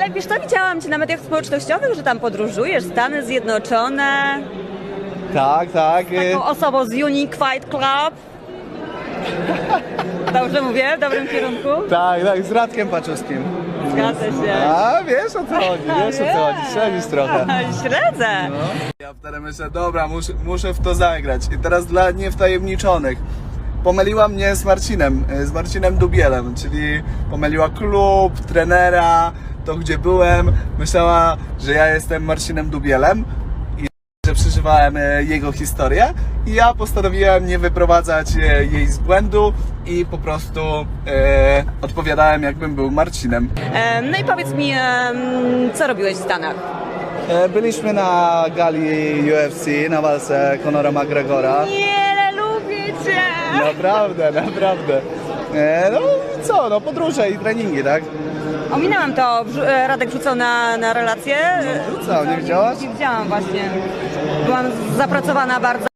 Ale wiesz co, widziałam Cię na mediach społecznościowych, że tam podróżujesz, Stany Zjednoczone, Tak, tak. y, taką osobą z Fight Club. Dobrze mówię? W dobrym kierunku? Tak, tak, z Radkiem Paczuskim. Zgadza się. A, wiesz o co chodzi, wiesz o co chodzi, śledzisz trochę. Śledzę. Ja wtedy myślę, dobra, muszę, muszę w to zagrać. I teraz dla niewtajemniczonych. Pomyliła mnie z Marcinem, y, z Marcinem Dubielem, czyli pomyliła klub, trenera, to gdzie byłem. Myślała, że ja jestem Marcinem Dubielem i że przeżywałem e, jego historię. I ja postanowiłem nie wyprowadzać e, jej z błędu i po prostu e, odpowiadałem jakbym był Marcinem. Em, No i powiedz mi, co robiłeś w Stanach? E, byliśmy na gali UFC, na walce Conora McGregora. Nie, lubię Cię! Naprawdę, naprawdę. E, no co, no podróże i treningi, tak? Ominęłam to, e, Radek wrzucał na, na relację. Wrzucał, nie widziałaś? Nie widziałam właśnie. Byłam zapracowana bardzo.